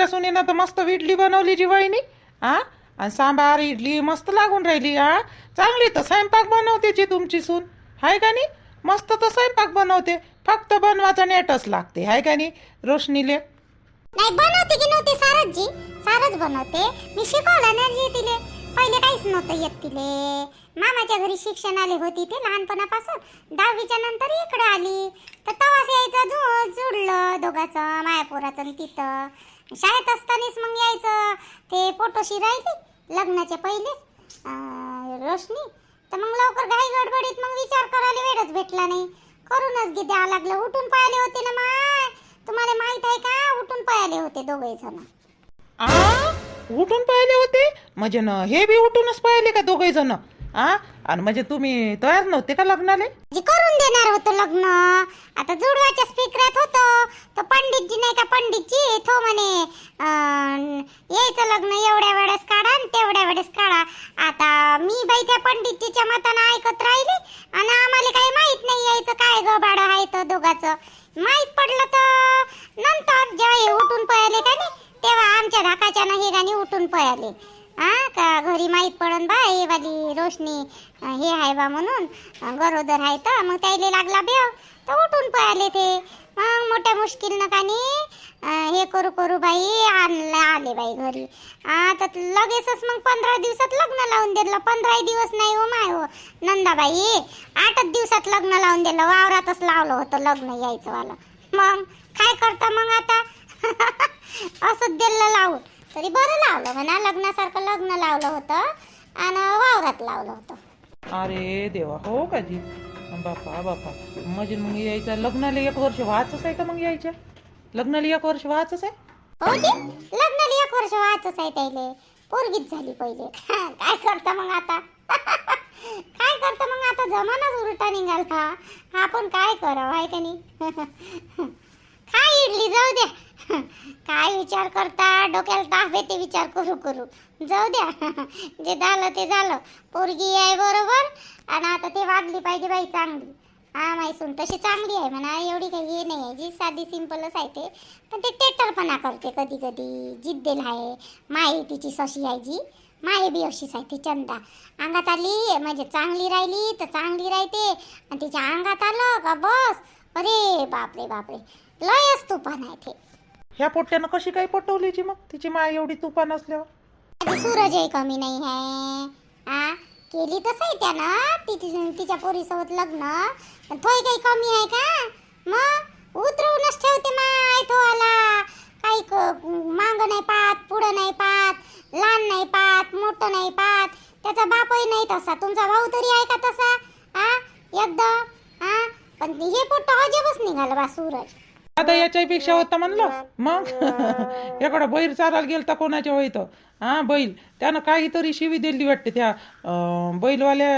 तुझ्या सुनेनं तर मस्त इडली बनवली जी वहिनी हा आणि सांबार इडली मस्त लागून राहिली हा चांगली तर स्वयंपाक बनवते जी तुमची सून. हाय का नाही? मस्त तर स्वयंपाक बनवते. फक्त बनवाचा नेटच लागते. हाय का नाही रोशनीले? नाही बनवते की नव्हते सारच जी सारच बनवते. मी शिकवलं ना जी तिले. पहिले काहीच नव्हतं येत तिले. मामाच्या घरी शिक्षण आले होती ते लहानपणापासून. दहावीच्या नंतर इकडे आली. तर तवाच यायचं जुळलं दोघाचं. मायापुराचं आणि तिथं. शाळेत असतानाच मग यायचं. ते पोटोशी राहिली लग्नाच्या पहिलेच. रोशनी. तर मग लवकर घाई गडबडीत मग विचार करायला वेळच भेटला नाही. करूनच गी द्यावं लागलं. उठून पळाले होते ना माय. तुम्हाला माहीत आहे का? उठून पळाले होते दोघे जण. उठून पाहिले होते? म्हणजे न हे बी उठूनच पाहिले का दोघे जण? आ? आणि म्हणजे तुम्ही तयार नव्हते का लग्नाले? जी करून देणार होतं लग्न. आता जुडवाच्या पंडितजी तो म्हणे यायचं लग्न एवढ्या वेळेस काढा आणि तेवढ्या वेळेस काढा. आता मी बाई त्या पंडितजीच्या मतानं ऐकत राहिली आणि आम्हाला काही माहीत नाही यायचं काय गबाड आहे तर दोघाचं. माहीत पडलं तर नंतर जेव्हा हे उठून पळाले का नाही तेव्हा आमच्या धाकाच्या नाही गाणी उठून पळाले. हा का घरी माहीत पडन बा हे वाली रोशनी हे आहे बा म्हणून गरोदर आहे तर मग त्याला लागला बेव. तर उठून पळाले ते. मग मोठ्या मुश्किलनं कानी हे करू करू बाई आणलं आले बाई घरी. आता लगेचच मग पंधरा दिवसात लग्न लावून दिलं. पंधरा दिवस नाही हो माय हो. नंदाबाई आठच दिवसात लग्न लावून दिलं. वावरातच लावलं होतं लग्न यायचं वाला मग काय करता मग आता? असंच दिलं लावून. तरी बरं लावलं म्हणा लग्नासारखं लग्न लावलं होतं आणि वावरात लावलं होतं. अरे देवा हो का जी बापा बापा. म्हणजे मग यायचं. लग्नाला एक वर्ष वाचच आहे का मग यायच्या? लग्नाला एक वर्ष व्हायचंच आहे? हो जी लग्नाला एक वर्ष व्हायचंच आहे त्याले. पोरगीच झाली पहिले. काय करता मग आता? काय करता मग आता? जमानाच उलटा निघाला आपण काय करावं आहे का नाही? काय इडली? जाऊ द्या. काय विचार करता? डोक्याला ताप येते विचार करू करू. जाऊ द्या. जे झालं ते झालं. पोरगी आहे बरोबर. आणि आता ते वागली पाहिजे बाई चांगली. हा माहिसून तशी चांगली आहे म्हणा. एवढी काही हे नाही आहे. जी साधी सिंपलच आहे ते. पण ते टेटरपणा करते कधी कधी. जिद्देल आहे. माये तिची सशी आहे जी. माये बी अशीच आहे ती चंदा. अंगात आली म्हणजे चांगली राहिली तर चांगली राहते. आणि तिच्या अंगात आलं का बस? अरे बापरे बापरे. लयच तुफान आहे ते. ह्या पोट्यानं कशी काय पटवली जी मग? तिची माय एवढी तुफान असल्यावर? आधी सूरजही कमी नाही आहे. केली तसं आहे त्यानं ती तिच्या पोरीसोबत लग्न. पण थोडी काही कमी आहे का? मग? उतरवूनच ठेवते माय तो आला काही क- मांग नाही पाहत पुढं नाही पाहत लहान नाही पाहत मोठं नाही पाहत. त्याचा बापही नाही तसा. तुमचा भाऊ तरी आहे का तसा? हा एकदम हा पण हे पोट अजबच निघालं बा सूरज. आता याच्यापेक्षा होता म्हणलं. मग? एकडं बैल चारायला गेलता कोणाच्या होईत हा बैल. त्यानं काहीतरी शिवी दिली वाटते त्या बैलवाल्या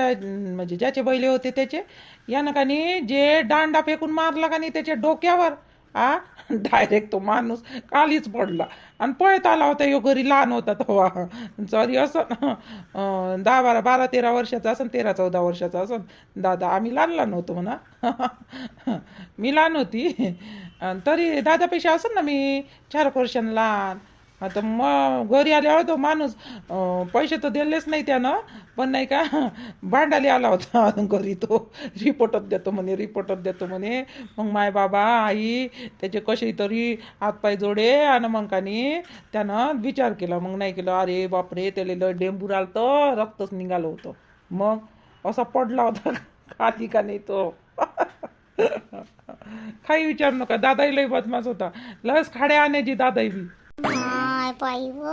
म्हणजे ज्याचे बैल होते त्याचे. यानं का नाही जे दांडा फेकून मारला का नाही त्याच्या डोक्यावर आ डायरेक्ट तो माणूस कालीच पडला. आणि पळत आला होता यो घरी लहान होता तेव्हा. सॉरी असं दहा बारा बारा तेरा वर्षाचा असन तेरा चौदा वर्षाचा असन. दादा आम्ही लहान लहान होतो म्हणा. मी लहान होती. अन् तरी दादापेक्षा असेल ना मी चार एक वर्षांनी लहान. आता मग घरी आल्यावर तो माणूस अं, पैसे तर दिलेच नाही त्यानं पण नाही का भांडाले आला होता घरी तो. रिपोर्टच देतो म्हणे रिपोर्टच देतो म्हणे. मग माय बाबा आई त्याचे कसे तरी हातपाय जोडे आणि मग कानी त्यानं विचार केला. मग नाही केलं. अरे बापरे त्याला लय डेंबू तर रक्तच निघालं होतं. मग असा पडला होता खाली का नाही तो. काही विचार नका. दादाही लय बदमाश होता. लस खाड्या आणायची दादाही बी. माय बाई व.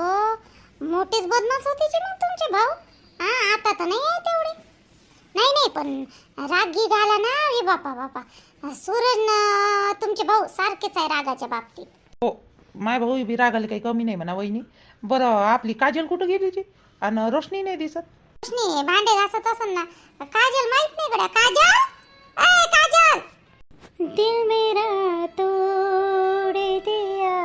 मोठीच बदमाश होती जी मग तुमचे भाऊ? हा आता तर नाही आहे तेवढे. नाही नाही पण रागी घाला ना अरे बापा बापा. सूरज न तुमचे भाऊ सारखेच आहे रागाच्या बाबतीत. हो माय भाऊ बी रागाला काही कमी नाही म्हणा वहिनी. बरं आपली काजल कुठं गेली जी? आणि रोशनी नाही दिसत? रोशनी भांडे घासत असन ना. काजल माहीत नाही गड्या काजल? दिल मेरा तोड़ दिया।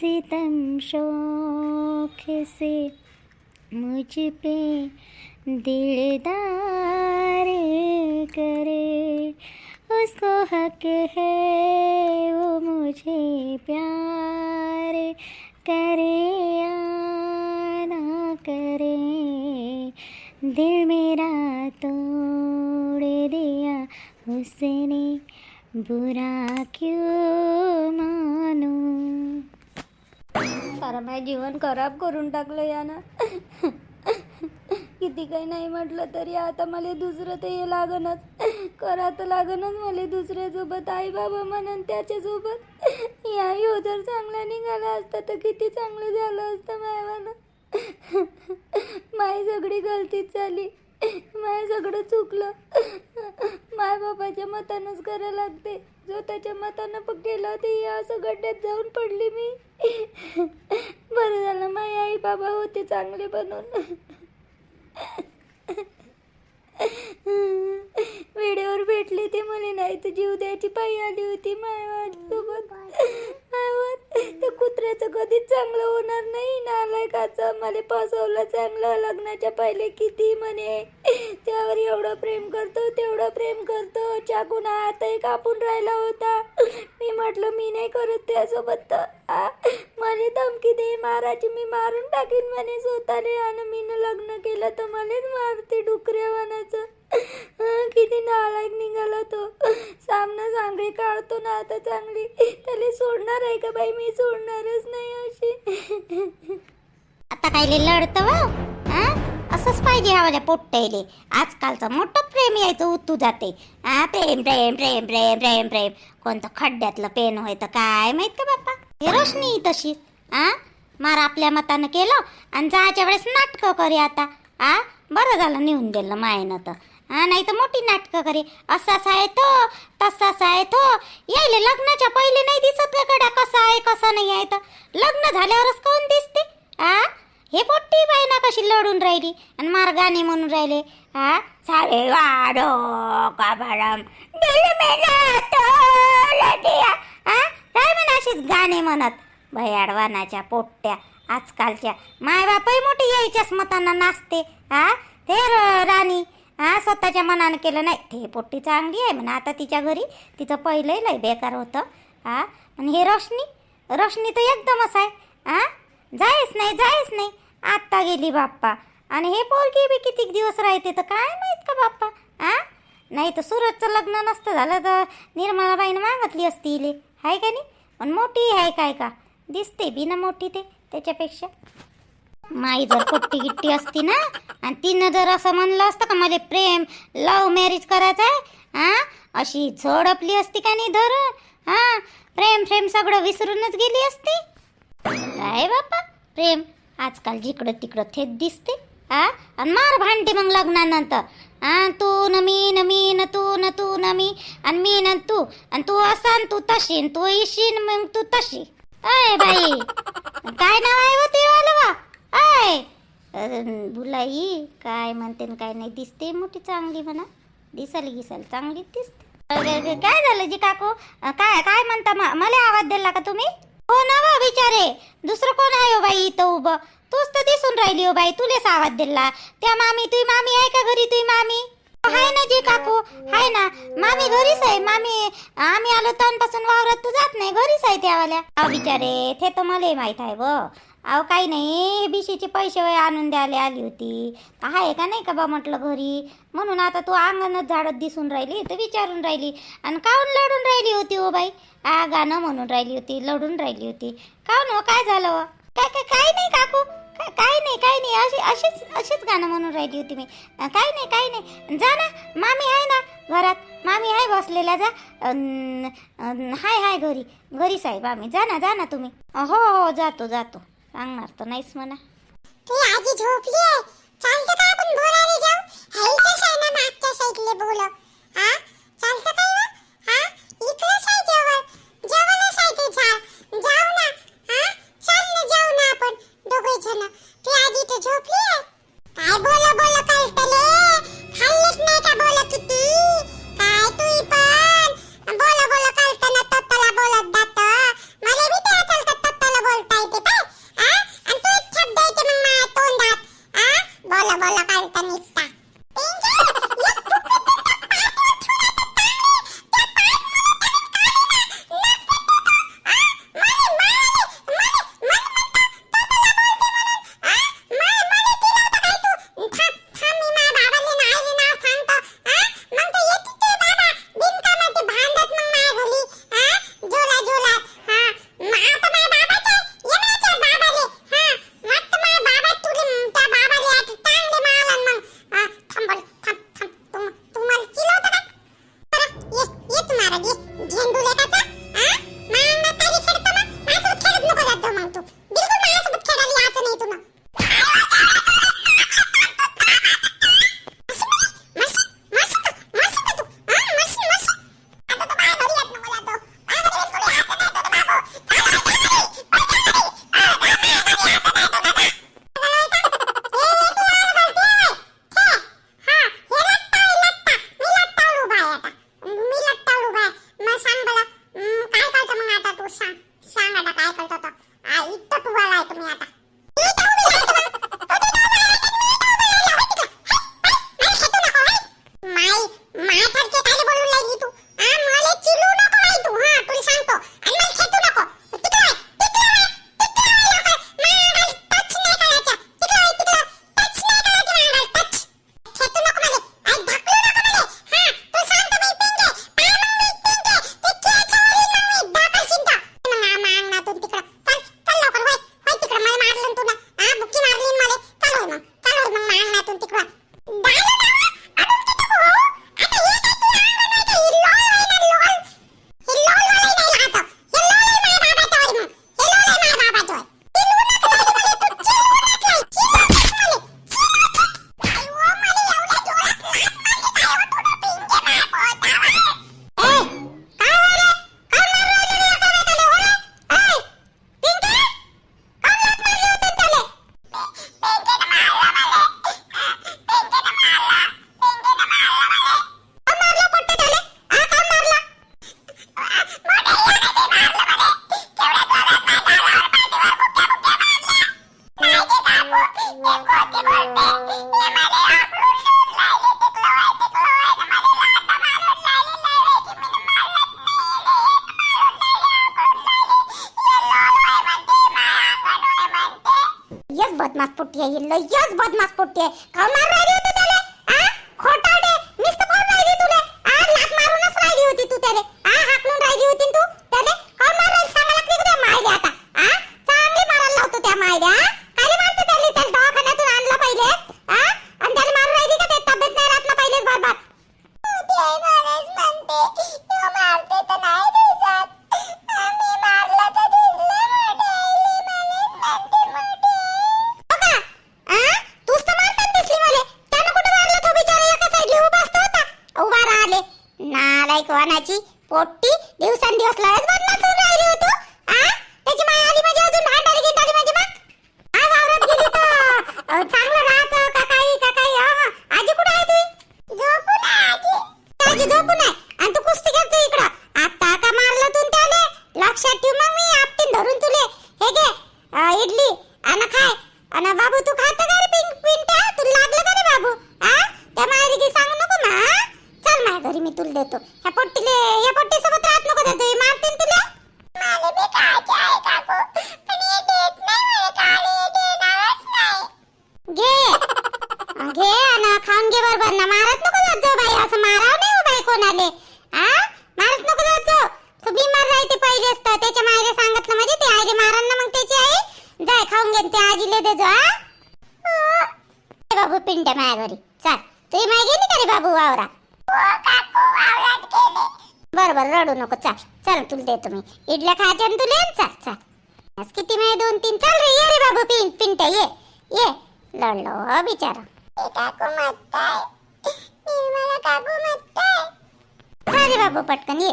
सितम तम शौक से मुझ पे दिलदार करे। उसको हक है वो मुझे प्यार करे या ना करे। दिल मेरा तोड़ दिया उसने बुरा क्यों मानू? सारं माझं जीवन खराब करून टाकलं यानं. किती काही नाही म्हटलं तरी आता मला दुसरं ते हे लागणच करा तर लागणच मला दुसऱ्यासोबत. आई बाबा म्हणून त्याच्यासोबत. या यो जर चांगला निघाला असता तर किती चांगलं झालं असतं मायवानं. माय सगळी गलतीच झाली. माय सगळं चुकलं. माय बाबाच्या मतानंच करायला लागते. जो त्याच्या मतानं पण केलं ते या असं गड्ड्यात जाऊन पडली मी. बरं झालं माय आई बाबा होते चांगले बनून. वेळेवर भेटली ती मला नाही तर जीव द्यायची पायी आली होती माय मायवात त्या कुत्र्याचं कधीच चांगलं होणार नाही नालायकाचं. मला फसवलं चांगलं. लग्नाच्या पहिले किती म्हणे? त्यावर एवढं प्रेम करतो तेवढं प्रेम करतो. चाकून हातही कापून राहिला होता. मी म्हटलं मी नाही करत त्यासोबत तर. मला धमकी दे मारायची मी मारून टाकीन म्हणे स्वतःले. आणि मीनं लग्न केलं तर मलाच मारते डुकऱ्यावानाचं. किती नालायक निघाला तो. सामना चांगली काढतो ना आता चांगली. सोडणार आहे का बाई? मी सोडणारच नाही अशी. आता कायले लढतं वा हा? असंच पाहिजे हवाल्या पोट्टायले. आजकालचं मोठं प्रेम यायचं उतू जाते. हा प्रेम प्रेम प्रेम प्रेम प्रेम प्रेम. कोणतं खड्ड्यातलं पेन होय तर काय माहीत का बाप्पा? हे रोशनी तशी हा? मार आपल्या मतानं केलं आणि जायच्या वेळेस नाटकं करे आता आ बरं झालं नेऊन दिलं मायनं तर. हा नाही तर मोठी नाटकं करे. असाच आहे तो तसाच आहे तो. यायले लग्नाच्या पहिले नाही दिसत का गड्या कसा आहे कसा नाही आहे तर. लग्न झाल्यावरच कोण दिसते? आ? हे पोट्टी बाई ना कशी लढून राहिली आणि मार गाणे म्हणून राहिले. हा सारे वाडो काबाडम दिल ना काय म्हणा अशीच गाणे म्हणत? भयाडवानाच्या पोट्ट्या आजकालच्या. माय बापही मोठी यायच्याच मतांना नाचते. हा? ते र- राणी. हा स्वतःच्या मनानं केलं नाही. ते पोट्टी चांगली आहे म्हणा. आता तिच्या घरी तिचं पहिलंही लय बेकार होतं. हा? आणि हे रोशनी? रोशनी तर एकदमच आहे. हा? जायच नाही जायच नाही. आत्ता गेली बाप्पा. आणि हे पोरगी बी किती दिवस राहते तर काय माहीत का बाप्पा? आ नाही तर सुरतचं लग्न नसतं झालं तर निर्मलाबाईनं मागतली असती इले. आहे का नाही? पण मोठी आहे काय का? दिसते बी ना मोठी ते त्याच्यापेक्षा. माई जर पोट्टी गिट्टी असती ना आणि तिनं जर असं म्हणलं असतं का मला प्रेम लव्ह मॅरेज करायचं आहे हा? अशी झोडपली असती का नाही धरून हा? प्रेम प्रेम सगळं विसरूनच गेली असती? काय बापा प्रेम आजकाल जिकडं तिकडं थेट दिसते हा? आणि मार भांडते मग लग्नानंतर. हा? तू न मी न मी न तू न तू न मी आणि मी न तू आणि तू असान तू तशी न तू इशीन मग तू तशी. अय बाई काय नाव आहे ते वालवा? अं, काय म्हणते न काय नाही. दिसते मोठी चांगली म्हणा. दिसाली गिसाली चांगली दिसते. अरे, काय झालं जी काकू? काय काय म्हणता? म- मला आवाज दिला का तुम्ही? हो ना बा बिचारे. दुसरं कोण आहे हो बाई इथं उभं? तूच तर दिसून राहिली हो बाई. तुलेच आवाज दिला. त्या मामी तुझी मामी आहे का घरी तुझी मामी? हाय ना जी काकू. हाय ना. मामी घरीच आहे. मामी आम्ही आलो तनपासून वावरात तू जात नाही. घरीच आहे त्यावाल्या अहो बिचारे ते तर मला माहीत आहे व. अहो काही नाही. बिशीचे पैसे वय आणून द्यायला आली होती. आहे का नाही का बा म्हटलं घरी? म्हणून आता तू अंगणच झाडत दिसून राहिली तर विचारून राहिली. आणि काहून लढून राहिली होती हो बाई? आ गाणं म्हणून राहिली होती लढून राहिली होती. काहून हो? काय झालं हो? काय काय काय नाही काकू. काय काय नाही काय नाही. अशी अशीच अशीच गाणं म्हणून राहिली होती मी. काय नाही काय नाही. जा ना. मामी आहे ना घरात. मामी आहे बसलेल्या जा. हाय हाय घरी. घरी साहेब आम्ही. जा ना जा ना तुम्ही. हो हो जातो जातो. सांगणार तर नाहीच म्हणा. ती आजी झोपली आहे चालतं का आपण बोलायला जाऊ? हाय का शायना मागच्या साईडले बोल हा चालतं का व? हा इकडंच आहे जेवण जेवणच आहे ते झाड. जाऊ ना. हा चल ना जाऊ ना आपण दोघे जण. ती आजी तर झोपली आहे काय बोल बोल कळतले खाल्लंच नाही का बोल किती लयच बदमाश पोट्टी. आहे का मार राहिली होती त्याले आ? खोटाडे नुसतं पाहून राहिली तुले. आज लात मारूनच राहिली होती तू त्याले आ हाकलून राहिली होती न तू त्याले का मार राहिली सांगा लागते का त्या मायले आता आ चांगली मारायला लावतो त्या मायले आ काय मारते त्याले त्याला दवाखान्यातून आणलं पहिले आ आणि त्याला मारून राहिली का ते तब्येत नाही राहत ना पहिलेच बरबाद ते मारच म्हणते तो मारते तर नाही दिसत आम्ही मारला तर दिसलं मोठे म्हणते मोठे तूच तर मारतात दिसली मले त्यानं कुठं मारलं तो बिचारा एका साईडला उभा असतो होता उभा राहिले नालायक वानाची पोट्टी दिवसांदिवस लयच बदमाश होऊन राहिली होतो आ? त्याची माय आली म्हणजे अजून भांडारी गिंडारी म्हणजे मग आ वावरात गेली तर. अ, चांगलं राहायचं का काही का काही हा हा. आजी कुठं आहे तुझी झोपून आहे आजी. आजी झोपून आहे. आणि तू कुस्ती खेळतो इकडं. आता का मारलं तू त्याले? लक्षात ठेव मग मी आपटीन धरून तुले. हे घे. अ, इडली. अन खाय. अन बाबू तू खात का रे पिंक पिंट्या? तुला लागलं का रे बाबू? आ? त्या मायरी की सांगू नको हा? माझ्या घरी मी तुला देतो. ह्या पोट्टीले ह्या पोट्टी सोबत राहत नको देतो हे मारतीन तुला? मला बी खायचे आहे काकू पण हे देत नाही मला काळे देणारच नाही. घे. घे आणि खाऊन घे बरोबर ना मारत नको जात जाऊ बाई असं माराव नाही हो बाई कोणाले. आ? मारत नको जात जाऊ. तो बिमार राहते पहिले असतं त्याच्या मायले सांगितलं म्हणजे ते आईले मारन ना मग त्याची आई? जाय खाऊन घे ते आजीले दे जा ए बाबू पिंट्या माझ्या घरी. चल तुझी माय गेली का रे बाबू वावरा बर बर रडू नको चल चल तुला देतो मी. इडल्या खायच्या ना तुला चल चल. किती वेळ दोन तीन चाल रे ये रे बाबू पिं पिंट्या ये ये. लढलो हो बिचारा. काकू म्हणताय. निर्मला काकू म्हणताय. रे बाबू पटकन ये.